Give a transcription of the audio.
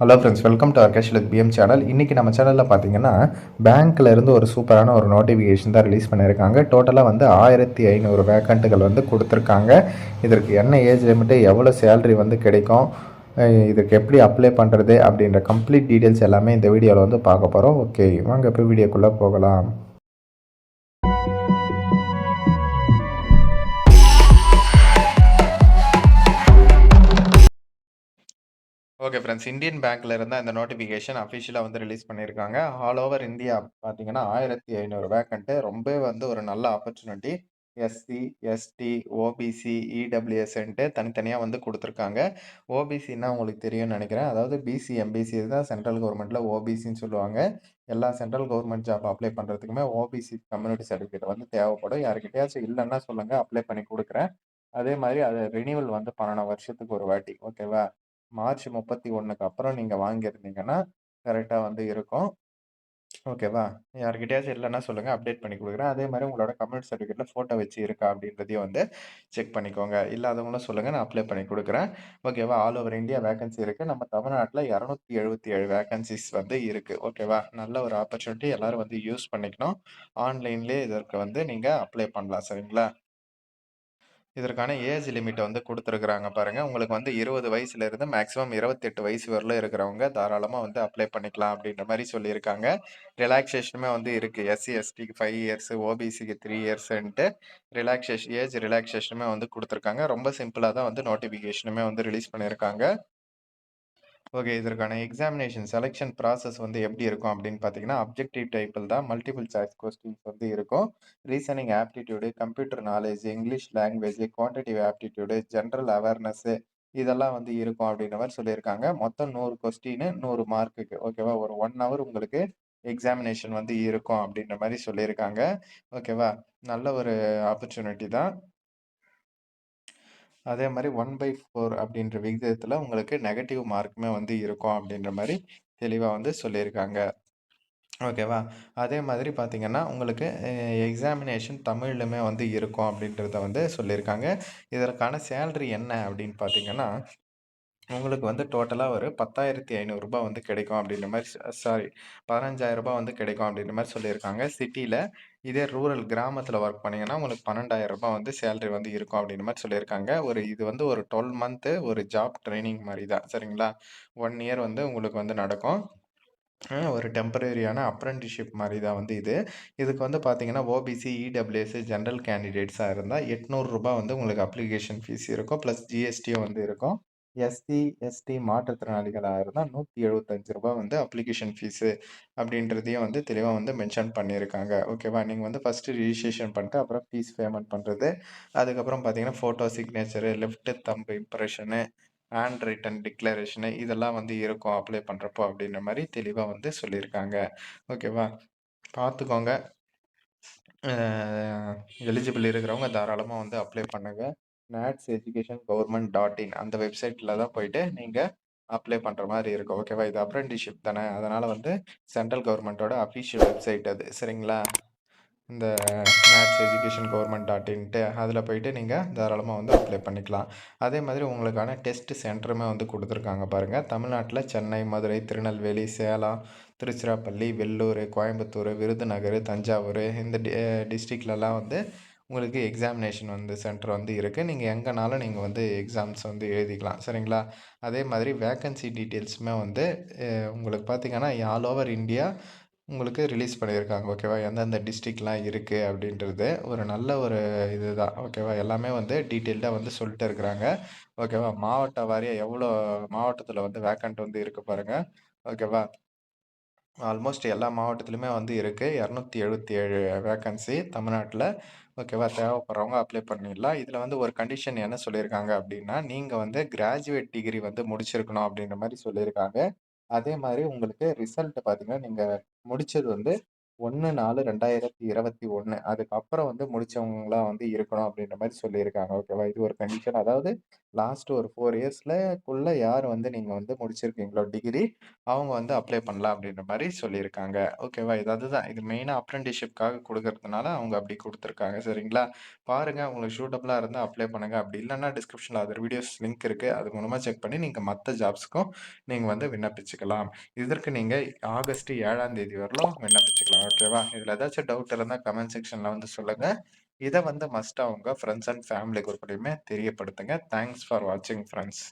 Hello friends welcome to Arkesh with PM channel இன்றைக்கி நம்ம சேனலில் பார்த்தீங்கன்னா பேங்க்கில் இருந்து ஒரு சூப்பரான ஒரு நோட்டிஃபிகேஷன் தான் ரிலீஸ் பண்ணியிருக்காங்க. டோட்டலாக வந்து ஆயிரத்தி ஐநூறு வேக்கண்ட்டுகள் வந்து கொடுத்துருக்காங்க. இதற்கு என்ன ஏஜ் லிமிட்டு எவ்வளோ சேலரி வந்து கிடைக்கும் இதுக்கு எப்படி அப்ளை பண்ணுறது அப்படின்ற கம்ப்ளீட் டீட்டெயில்ஸ் எல்லாமே இந்த வீடியோவில் வந்து பார்க்க போகிறோம் ஓகே வாங்க இப்போ வீடியோக்குள்ளே போகலாம். ஓகே ஃப்ரெண்ட்ஸ் இந்தியன் பேங்க்ல இருந்தால் இந்த நோட்டிஃபிகேஷன் அஃபிஷியலாக வந்து ரிலீஸ் பண்ணியிருக்காங்க ஆல் ஓவர் இந்தியா பார்த்தீங்கன்னா ஆயிரத்தி ஐநூறு வேக்கண்ட்டு ரொம்ப வந்து ஒரு நல்ல ஆப்பர்ச்சுனிட்டி எஸ்சி எஸ்டி ஓபிசி இடபிள்யூஎஸ்ன்ட்டு தனித்தனியாக வந்து கொடுத்துருக்காங்க. ஓபிசின்னா உங்களுக்கு தெரியும்னு நினைக்கிறேன். அதாவது பிசி எம்பிசி தான் சென்ட்ரல் கவர்மெண்ட்டில் ஓபிசின்னு சொல்லுவாங்க. எல்லா சென்ட்ரல் கவர்மெண்ட் ஜாப் அப்ளை பண்ணுறதுக்குமே ஓபிசி கம்யூனிட்டி சர்டிஃபிகேட் வந்து தேவைப்படும். யாருக்கிட்டையாச்சும் இல்லைன்னா சொல்லுங்கள் அப்ளை பண்ணி கொடுக்குறேன். அதே மாதிரி அது ரினியூவல் வந்து பண்ணணும் வருஷத்துக்கு ஒரு வாட்டி. ஓகேவா மார்ச் முப்பத்தி ஒன்றுக்கு அப்புறம் நீங்கள் வாங்கியிருந்தீங்கன்னா கரெக்டாக வந்து இருக்கும். ஓகேவா? யார்கிட்டயாச்சும் இல்லைன்னா சொல்லுங்கள் அப்டேட் பண்ணி கொடுக்குறேன். அதே மாதிரி உங்களோட கம்யூனிட் சர்டிஃபிகேட்டில் ஃபோட்டோ வச்சு இருக்கா அப்படின்றதையும் வந்து செக் பண்ணிக்கோங்க. இல்லாதவங்களும் சொல்லுங்கள் நான் அப்ளை பண்ணி கொடுக்குறேன். ஓகேவா? ஆல் ஓவர் இந்தியா வேகன்சி இருக்குது நம்ம தமிழ்நாட்டில் இரநூத்தி எழுபத்தி ஏழு வேகன்சிஸ் வந்து இருக்குது ஓகேவா? நல்ல ஒரு ஆப்பர்ச்சுனிட்டி எல்லோரும் வந்து யூஸ் பண்ணிக்கணும். ஆன்லைன்லேயே இதற்கு வந்து நீங்கள் அப்ளை பண்ணலாம் சரிங்களா? இதற்கான ஏஜ் லிமிட்டை வந்து கொடுத்துருக்குறாங்க பாருங்கள் உங்களுக்கு வந்து இருபது வயசுலேருந்து மேக்ஸிமம் இருபத்தெட்டு வயசு வரல இருக்கிறவங்க தாராளமாக வந்து அப்ளை பண்ணிக்கலாம் அப்படின்ற மாதிரி சொல்லியிருக்காங்க. ரிலாக்ஸேஷனுமே வந்து இருக்குது எஸ்சி எஸ்டிக்கு ஃபைவ் இயர்ஸ் ஓபிசிக்கு த்ரீ இயர்ஸ்ன்ட்டு ரிலாக்ஸேஷன் ஏஜ் ரிலாக்ஸேஷனுமே வந்து கொடுத்துருக்காங்க. ரொம்ப சிம்பிளாக தான் வந்து நோட்டிஃபிகேஷனுமே வந்து ரிலீஸ் பண்ணியிருக்காங்க. ஓகே இதற்கான எக்ஸாமினேஷன் செலெக்ஷன் ப்ராசஸ் வந்து எப்படி இருக்கும் அப்படின்னு பார்த்தீங்கன்னா அப்ஜெக்டிவ் டைப்பில் தான் மல்டிபிள் சாய்ஸ் கொஸ்டின்ஸ் வந்து இருக்கும். Reasoning aptitude computer knowledge English language quantitative aptitude general awareness இதெல்லாம் வந்து இருக்கும் அப்படின்ற மாதிரி சொல்லியிருக்காங்க. மொத்தம் நூறு கொஸ்டின் நூறு மார்க்குக்கு ஓகேவா ஒரு ஒன் ஹவர் உங்களுக்கு எக்ஸாமினேஷன் வந்து இருக்கும் அப்படின்ற மாதிரி சொல்லியிருக்காங்க. ஓகேவா நல்ல ஒரு ஆப்பர்ச்சுனிட்டி தான். அதே மாதிரி ஒன் பை ஃபோர் அப்படின்ற விகிதத்தில் உங்களுக்கு நெகட்டிவ் மார்க்குமே வந்து இருக்கும் அப்படின்ற மாதிரி தெளிவாக வந்து சொல்லியிருக்காங்க. ஓகேவா அதே மாதிரி பார்த்தீங்கன்னா உங்களுக்கு எக்ஸாமினேஷன் தமிழ்லுமே வந்து இருக்கும் அப்படின்றத வந்து சொல்லியிருக்காங்க. இதற்கான சேல்ரி என்ன அப்படின்னு பார்த்தீங்கன்னா உங்களுக்கு வந்து டோட்டலாக ஒரு பத்தாயிரத்தி ஐநூறுரூபா வந்து கிடைக்கும் அப்படின்ற மாதிரி சாரி பதினஞ்சாயிரரூபா வந்து கிடைக்கும் அப்படின்ற மாதிரி சொல்லியிருக்காங்க. சிட்டியில் இதே ரூரல் கிராமத்தில் ஒர்க் பண்ணிங்கன்னா உங்களுக்கு பன்னெண்டாயிரம் ரூபாய் வந்து சேலரி வந்து இருக்கும் அப்படின்ற மாதிரி சொல்லியிருக்காங்க. ஒரு இது வந்து ஒரு டுவெல் மந்த்து ஒரு ஜாப் ட்ரைனிங் மாதிரி தான். சரிங்களா? ஒன் இயர் வந்து உங்களுக்கு வந்து நடக்கும். ஒரு டெம்பரரியான அப்ரெண்டிஷிப் மாதிரி தான் வந்து இது. இதுக்கு வந்து பார்த்தீங்கன்னா ஓபிசி இடபிள்யூஎஸ் ஜென்ரல் கேண்டிடேட்ஸாக இருந்தால் எட்நூறுரூபா வந்து உங்களுக்கு அப்ளிகேஷன் ஃபீஸ் இருக்கும். ப்ளஸ் ஜிஎஸ்டியும் வந்து இருக்கும். எஸ்சி எஸ்டி மாற்றுத்திறனாளிகளாக இருந்தால் நூற்றி எழுபத்தஞ்சு ரூபா வந்து அப்ளிகேஷன் ஃபீஸு அப்படின்றதையும் வந்து தெளிவாக வந்து மென்ஷன் பண்ணியிருக்காங்க. ஓகேவா நீங்கள் வந்து ஃபஸ்ட்டு ரிஜிஸ்ட்ரேஷன் பண்ணிட்டு அப்புறம் ஃபீஸ் பேமெண்ட் பண்ணுறது அதுக்கப்புறம் பார்த்தீங்கன்னா photo signature left thumb impression hand written declaration இதெல்லாம் வந்து இருக்கும் அப்ளை பண்ணுறப்போ அப்படின்ற மாதிரி தெளிவாக வந்து சொல்லியிருக்காங்க. ஓகேவா பார்த்துக்கோங்க எலிஜிபிள் இருக்கிறவங்க தாராளமாக வந்து அப்ளை பண்ணுங்கள் NATS education government dot in அந்த வெப்சைட்டில் தான் போயிட்டு நீங்கள் அப்ளை பண்ணுற மாதிரி இருக்கும். ஓகேவா இது அப்ரெண்டிஷிப் தானே? அதனால் வந்து சென்ட்ரல் கவர்மெண்ட்டோட அஃபிஷியல் வெப்சைட் அது. சரிங்களா? இந்த நேட்ஸ் எஜுகேஷன் கவர்மெண்ட் டாட் இன்ட்டு அதில் போயிட்டு நீங்கள் தாராளமாக வந்து அப்ளை பண்ணிக்கலாம். அதே மாதிரி உங்களுக்கான டெஸ்ட் சென்டருமே வந்து கொடுத்துருக்காங்க பாருங்கள் தமிழ்நாட்டில் சென்னை மதுரை திருநெல்வேலி சேலம் திருச்சிராப்பள்ளி வெள்ளூர் கோயம்புத்தூர் விருதுநகர் தஞ்சாவூர் இந்த டி டிஸ்ட்ரிக்ட்லலாம் வந்து உங்களுக்கு எக்ஸாமினேஷன் வந்து சென்டர் வந்து இருக்குது நீங்கள் எங்கேனாலும் நீங்கள் வந்து எக்ஸாம்ஸ் வந்து எழுதிக்கலாம். சரிங்களா? அதே மாதிரி வேக்கன்சி டீட்டெயில்ஸுமே வந்து உங்களுக்கு பார்த்திங்கன்னா ஆல் ஓவர் இந்தியா உங்களுக்கு ரிலீஸ் பண்ணியிருக்காங்க. ஓகேவா எந்தெந்த டிஸ்ட்ரிக்ட்லாம் இருக்குது அப்படின்றது ஒரு நல்ல ஒரு இது தான் ஓகேவா எல்லாமே வந்து டீட்டெயில்டாக வந்து சொல்லிட்டு இருக்கிறாங்க. ஓகேவா மாவட்ட வாரியாக எவ்வளோ மாவட்டத்தில் வந்து வேக்கண்ட் வந்து இருக்குது பாருங்கள் ஓகேவா ஆல்மோஸ்ட் எல்லா மாவட்டத்துலையுமே வந்து இருக்குது இரநூத்தி எழுபத்தி ஏழு வேக்கன்சி தமிழ்நாட்டில். ஓகேவா? தேவைப்படுறவங்க அப்ளை பண்ணிடலாம். இதில் வந்து ஒரு கண்டிஷன் என்ன சொல்லியிருக்காங்க அப்படின்னா நீங்கள் வந்து கிராஜுவேட் டிகிரி வந்து முடிச்சிருக்கணும் அப்படின்ற மாதிரி சொல்லியிருக்காங்க. அதே மாதிரி உங்களுக்கு ரிசல்ட் பார்த்தீங்கன்னா நீங்கள் முடித்தது வந்து 1/4/2021 அதுக்கப்புறம் வந்து முடிச்சவங்களாம் வந்து இருக்கணும் அப்படின்ற மாதிரி சொல்லியிருக்காங்க. ஓகேவா? இது ஒரு கண்டிஷன். அதாவது லாஸ்ட் ஒரு ஃபோர் இயர்ஸ்ல குள்ள யார் வந்து நீங்கள் வந்து முடிச்சிருக்கீங்களோ டிகிரி, அவங்க வந்து அப்ளை பண்ணலாம் அப்படின்ற மாதிரி சொல்லியிருக்காங்க. ஓகேவா? இது அதுதான். இது மெயினாக அப்ரென்டிஸ்ஷிப்காக கொடுக்கறதுனால அவங்க அப்படி கொடுத்துருக்காங்க சரிங்களா? பாருங்கள் உங்களுக்கு சூட்டபுளாக இருந்தால் அப்ளை பண்ணுங்கள் அப்படி இல்லைன்னா டிஸ்கிரிப்ஷனில் அதர் வீடியோஸ் லிங்க் இருக்குது அது மூலமாக செக் பண்ணி நீங்கள் மற்ற ஜாப்ஸ்க்கும் நீங்கள் வந்து விண்ணப்பிச்சுக்கலாம். இதற்கு நீங்கள் ஆகஸ்ட் ஏழாம் தேதி வரலாம் விண்ணப்பிச்சுக்கலாம். ஓகேவா? இதில் ஏதாச்சும் டவுட் இருந்தால் கமெண்ட் செக்ஷனில் வந்து சொல்லுங்கள் இதை வந்து மஸ்ட்டாக அவங்க ஃப்ரெண்ட்ஸ் அண்ட் ஃபேமிலி குரூப்லையுமே தெரியப்படுத்துங்க. தேங்க்ஸ் ஃபார் வாட்சிங் ஃப்ரெண்ட்ஸ்